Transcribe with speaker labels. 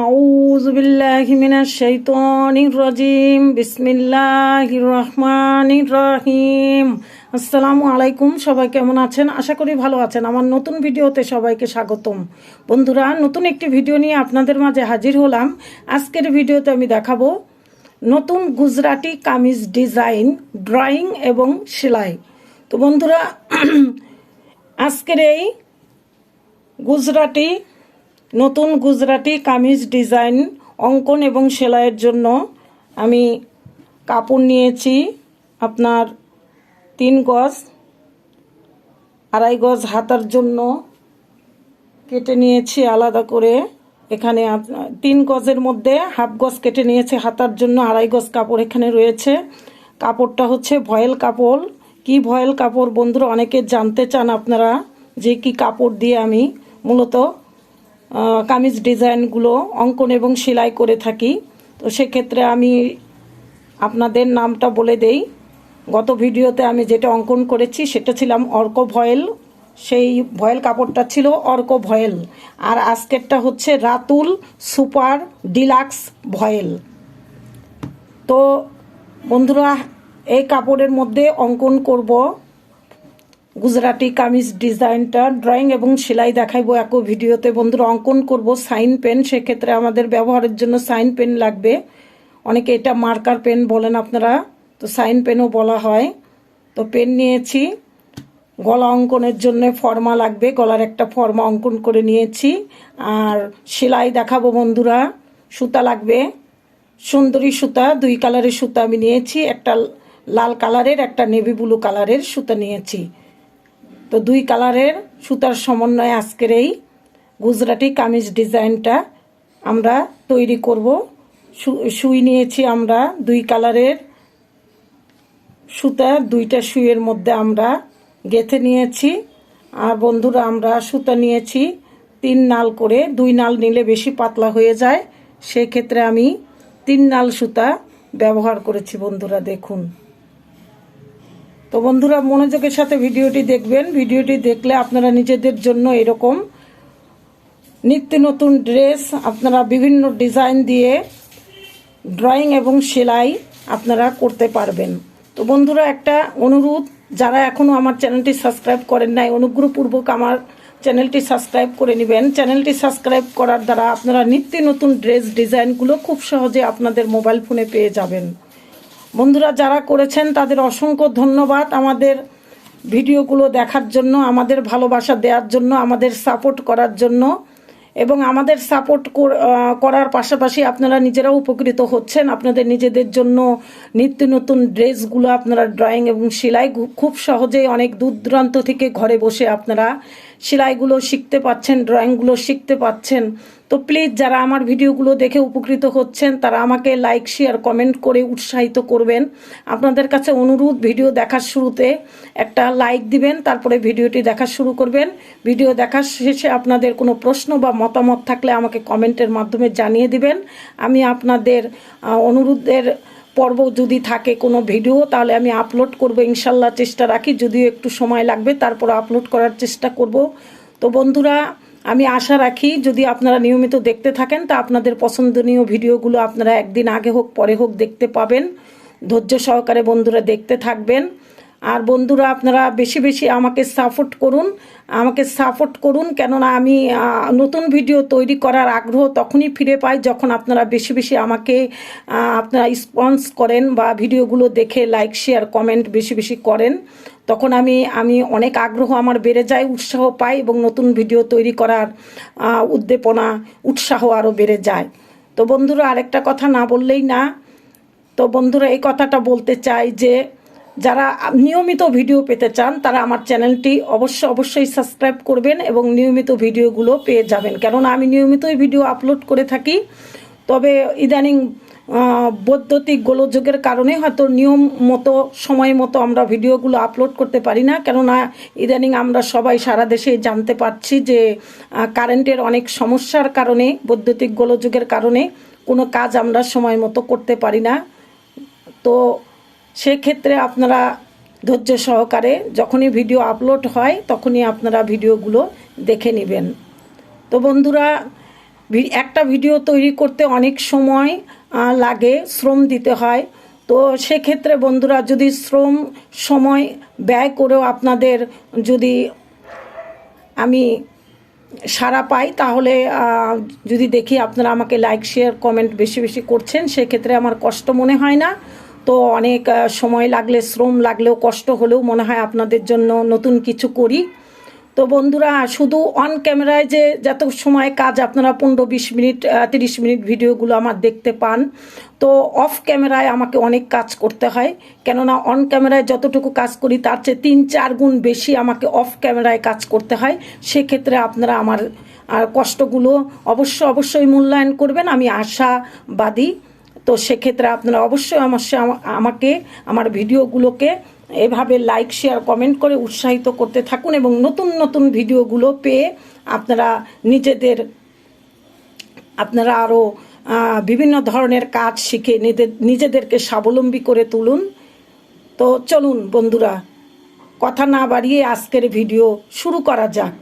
Speaker 1: أعوذ بالله من الشيطان الرجيم بسم الله الرحمن الرحيم আসসালামু আলাইকুম সবাই কেমন আছেন আশা করি ভালো আছেন আমার নতুন ভিডিওতে সবাইকে স্বাগতম বন্ধুরা নতুন একটি ভিডিও নিয়ে আপনাদের মাঝে হাজির হলাম আজকের ভিডিওতে আমি দেখাবো নতুন গুজরাটি কামিজ ডিজাইন ড্রয়িং এবং সেলাই তো বন্ধুরা আজকের এই গুজরাটি নতুন গুজরাটি কামিজ ডিজাইন অঙ্কন এবং সেলাইয়ের জন্য আমি কাপড় নিয়েছি। আপনার তিন গজ, আড়াই গজ হাতার জন্য কেটে নিয়েছি আলাদা করে। এখানে তিন গজের মধ্যে হাফ গজ কেটে নিয়েছে হাতার জন্য, আড়াই গজ কাপড় এখানে রয়েছে। কাপড়টা হচ্ছে ভয়েল কাপড়। কি ভয়েল কাপড় বন্ধুরা, অনেকে জানতে চান আপনারা যে কি কাপড় দিয়ে আমি মূলত কামিজ ডিজাইনগুলো অঙ্কন এবং সেলাই করে থাকি। তো সেক্ষেত্রে আমি আপনাদের নামটা বলে দেই। গত ভিডিওতে আমি যেটা অঙ্কন করেছি সেটা ছিলাম অর্ক ভয়েল। সেই ভয়েল কাপড়টা ছিল অর্ক ভয়েল। আর আজকেরটা হচ্ছে রাতুল সুপার ডিলাক্স ভয়েল। তো বন্ধুরা, এই কাপড়ের মধ্যে অঙ্কন করব। গুজরাটি কামিজ ডিজাইনটা, ড্রয়িং এবং সেলাই দেখাইবো একই ভিডিওতে। বন্ধুরা, অঙ্কন করব সাইন পেন, সেক্ষেত্রে আমাদের ব্যবহারের জন্য সাইন পেন লাগবে। অনেকে এটা মার্কার পেন বলেন আপনারা, তো সাইন পেনও বলা হয়। তো পেন নিয়েছি। গলা অঙ্কনের জন্য ফর্মা লাগবে, গলার একটা ফর্মা অঙ্কন করে নিয়েছি। আর সেলাই দেখাবো বন্ধুরা, সুতা লাগবে। সুন্দরী সুতা, দুই কালারের সুতা আমি নিয়েছি, একটা লাল কালারের, একটা নেভি ব্লু কালারের সুতা নিয়েছি। তো দুই কালারের সুতার সমন্বয়ে আজকের এই গুজরাটি কামিজ ডিজাইনটা আমরা তৈরি করব। সুই নিয়েছি আমরা দুই কালারের সুতা, দুইটা সুইয়ের মধ্যে আমরা গেথে নিয়েছি। আর বন্ধুরা, আমরা সুতা নিয়েছি তিন নাল করে, দুই নাল নিলে বেশি পাতলা হয়ে যায়। সেক্ষেত্রে আমি তিন নাল সুতা ব্যবহার করেছি বন্ধুরা, দেখুন। তো বন্ধুরা মনোযোগের সাথে ভিডিওটি দেখবেন। ভিডিওটি দেখলে আপনারা নিজেদের জন্য এরকম নিত্য নতুন ড্রেস, আপনারা বিভিন্ন ডিজাইন দিয়ে ড্রয়িং এবং সেলাই আপনারা করতে পারবেন। তো বন্ধুরা একটা অনুরোধ, যারা এখনও আমার চ্যানেলটি সাবস্ক্রাইব করেন নাই, অনুগ্রহপূর্বক আমার চ্যানেলটি সাবস্ক্রাইব করে নেবেন। চ্যানেলটি সাবস্ক্রাইব করার দ্বারা আপনারা নিত্য নতুন ড্রেস ডিজাইনগুলো খুব সহজে আপনাদের মোবাইল ফোনে পেয়ে যাবেন। বন্ধুরা, যারা করেছেন তাদের অসংখ্য ধন্যবাদ আমাদের ভিডিওগুলো দেখার জন্য, আমাদের ভালোবাসা দেওয়ার জন্য, আমাদের সাপোর্ট করার জন্য। এবং আমাদের সাপোর্ট করার পাশাপাশি আপনারা নিজেরাও উপকৃত হচ্ছেন। আপনাদের নিজেদের জন্য নিত্য নতুন ড্রেসগুলো আপনারা ড্রয়িং এবং সেলাই খুব সহজেই অনেক দূর দূরান্ত থেকে ঘরে বসে আপনারা সেলাইগুলো শিখতে পাচ্ছেন ড্রয়িংগুলো শিখতে পাচ্ছেন। তো প্লিজ যারা আমার ভিডিওগুলো দেখে উপকৃত হচ্ছেন, তারা আমাকে লাইক শেয়ার কমেন্ট করে উৎসাহিত করবেন। আপনাদের কাছে অনুরোধ, ভিডিও দেখার শুরুতে একটা লাইক দিবেন, তারপরে ভিডিওটি দেখা শুরু করবেন। ভিডিও দেখার শেষে আপনাদের কোনো প্রশ্ন বা মতামত থাকলে আমাকে কমেন্টের মাধ্যমে জানিয়ে দিবেন। আমি আপনাদের অনুরোধের পর্ব যদি থাকে কোনো ভিডিও, তাহলে আমি আপলোড করব, ইনশাল্লাহ চেষ্টা রাখি। যদিও একটু সময় লাগবে, তারপর আপলোড করার চেষ্টা করব। তো বন্ধুরা আমি আশা রাখি যদি আপনারা নিয়মিত দেখতে থাকেন, তা আপনাদের পছন্দনীয় ভিডিওগুলো আপনারা একদিন আগে হোক, পরে হোক দেখতে পাবেন। ধৈর্য সহকারে বন্ধুরা দেখতে থাকবেন। আর বন্ধুরা, আপনারা বেশি বেশি আমাকে সাপোর্ট করুন। আমাকে সাপোর্ট করুন, কেননা আমি নতুন ভিডিও তৈরি করার আগ্রহ তখনই ফিরে পাই যখন আপনারা বেশি বেশি আমাকে আপনারা স্পন্স করেন বা ভিডিওগুলো দেখে লাইক শেয়ার কমেন্ট বেশি বেশি করেন। তখন আমি আমি অনেক আগ্রহ আমার বেড়ে যায়, উৎসাহ পাই এবং নতুন ভিডিও তৈরি করার উদ্দীপনা, উৎসাহ আরও বেড়ে যায়। তো বন্ধুরা, আরেকটা কথা না বললেই না। তো বন্ধুরা, এই কথাটা বলতে চাই যে, যারা নিয়মিত ভিডিও পেতে চান, তারা আমার চ্যানেলটি অবশ্য অবশ্যই সাবস্ক্রাইব করবেন এবং নিয়মিত ভিডিওগুলো পেয়ে যাবেন। কেননা, আমি নিয়মিতই ভিডিও আপলোড করে থাকি। তবে ইদানিং বৈদ্যুতিক গোলযোগের কারণে হয়তো নিয়ম মতো, সময় মতো আমরা ভিডিওগুলো আপলোড করতে পারি না। কেননা ইদানিং আমরা সবাই সারা দেশে জানতে পারছি যে কারেন্টের অনেক সমস্যার কারণে, বৈদ্যুতিক গোলযোগের কারণে কোনো কাজ আমরা সময় মতো করতে পারি না। তো সেক্ষেত্রে আপনারা ধৈর্য সহকারে যখনই ভিডিও আপলোড হয়, তখনই আপনারা ভিডিওগুলো দেখে নেবেন। তো বন্ধুরা একটা ভিডিও তৈরি করতে অনেক সময় লাগে, শ্রম দিতে হয়। তো সেক্ষেত্রে বন্ধুরা, যদি শ্রম সময় ব্যয় করেও আপনাদের যদি আমি সারা পাই, তাহলে যদি দেখি আপনারা আমাকে লাইক শেয়ার কমেন্ট বেশি বেশি করছেন, সেক্ষেত্রে আমার কষ্ট মনে হয় না। তো অনেক সময় লাগলে, শ্রম লাগলেও কষ্ট হলেও মনে হয় আপনাদের জন্য নতুন কিছু করি। তো বন্ধুরা, শুধু অন ক্যামেরায় যে যত সময় কাজ আপনারা পনেরো বিশ মিনিট তিরিশ মিনিট ভিডিওগুলো আমার দেখতে পান, তো অফ ক্যামেরায় আমাকে অনেক কাজ করতে হয়। কেননা অন ক্যামেরায় যতটুকু কাজ করি, তার চেয়ে তিন চার গুণ বেশি আমাকে অফ ক্যামেরায় কাজ করতে হয়। সেক্ষেত্রে আপনারা আমার, আর কষ্টগুলো অবশ্য অবশ্যই মূল্যায়ন করবেন, আমি আশাবাদী। তো সেক্ষেত্রে আপনারা অবশ্যই সা- আমাকে, আমার ভিডিওগুলোকে এভাবে লাইক শেয়ার কমেন্ট করে উৎসাহিত করতে থাকুন এবং নতুন নতুন ভিডিওগুলো পেয়ে আপনারা নিজেদের, আপনারা আরও বিভিন্ন ধরনের কাজ শিখে নিজেদের নিজেদেরকে স্বাবলম্বী করে তুলুন। তো চলুন বন্ধুরা, কথা না বাড়িয়ে আজকের ভিডিও শুরু করা যাক।